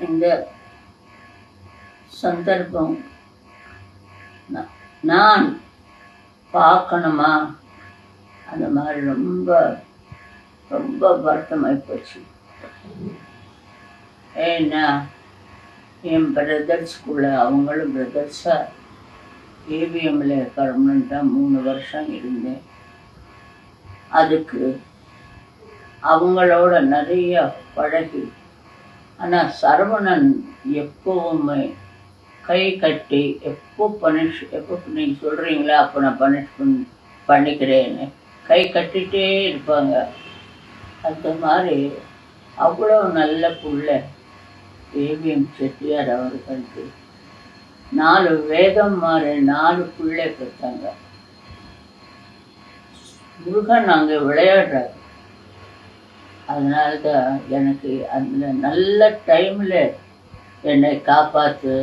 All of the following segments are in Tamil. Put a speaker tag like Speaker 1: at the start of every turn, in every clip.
Speaker 1: இந்த சந்தர்ப்பம் நான் பார்க்கணுமா? அந்த மாதிரி ரொம்ப ரொம்ப வருத்தமாகி போச்சு. ஏன்னா என் பிரதர்ஸ்குள்ள அவங்களும் பிரதர்ஸாக ஏவிஎம்ல பர்மனண்ட்டாக மூணு வருஷம் இருந்தேன். அதுக்கு அவங்களோட நிறைய பழகி ஆனால் சரவணன் எப்பவுமே கை கட்டி எப்போ பனிஷ் எப்போ நீங்கள் சொல்கிறீங்களா அப்போ நான் பனிஷ் பண்ணி பண்ணிக்கிறேன்னு கை கட்டிகிட்டே இருப்பாங்க. அந்த மாதிரி அவ்வளோ நல்ல புள்ள. ஏவிஎம் செட்டியார் அவர்களுக்கு நாலு வேதம் மாறு நாலு பிள்ளை பெற்றாங்க முருகன் அங்கே விளையாடுறாரு. அதனால தான் எனக்கு அந்த நல்ல டைமில் என்னை காப்பாற்று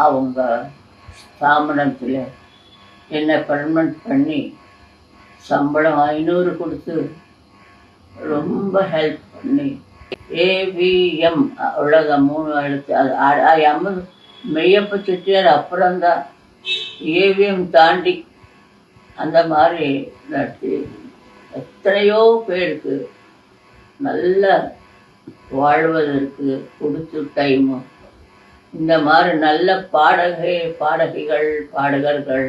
Speaker 1: அவங்க ஸ்தாபனத்தில் என்னை பர்மனெண்ட் பண்ணி சம்பளம் ஐநூறு கொடுத்து ரொம்ப ஹெல்ப் பண்ணி. ஏவிஎம் உலக மூணு எழுத்து அது அம்மன் மெய்யப்ப செட்டியார் அப்புறம்தான் ஏவிஎம் தாண்டி அந்த மாதிரி நடத்தி எத்தனையோ பேருக்கு நல்ல வாழ்வதற்கு கொடுத்து டைமு. இந்த மாதிரி நல்ல பாடகை பாடகிகள் பாடகர்கள்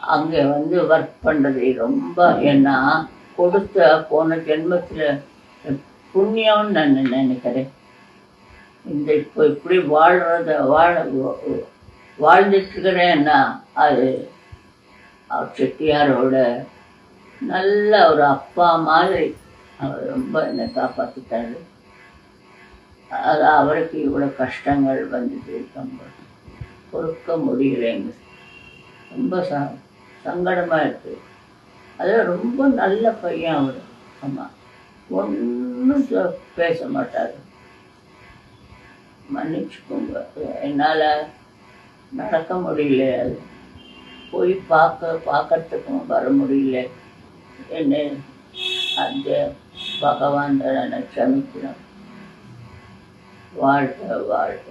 Speaker 1: அங்கே வந்து ஒர்க் பண்ணுறது ரொம்ப ஏன்னா கொடுத்த போன ஜென்மத்தில் புண்ணியம்னு நான் நினைக்கிறேன். இந்த இப்போ இப்படி வாழ்கிறத வாழ வாழ்ந்துட்டுருக்கிறேன்னா அது அவர் செட்டியாரோட நல்ல ஒரு அப்பா மாதிரி அவர் ரொம்ப என்னை காப்பாற்றிட்டாரு அது அவருக்கு இவ்வளோ கஷ்டங்கள் வந்துட்டு ரொம்ப பொறுக்க முடியலைங்க ரொம்ப ச சங்கடமாக இருக்குது அது ரொம்ப நல்ல பையன் அவர். ஆமாம் ஒன்றும் பேச மாட்டார். மன்னிச்சுக்கோங்க. என்னால் நடக்க முடியல. அது போய் பார்க்க பார்க்கறதுக்கும் வர முடியல. என்ன அந்த பகவான் நான் க்ஷமிக்கிறோம் வாழ்க வாழ்க.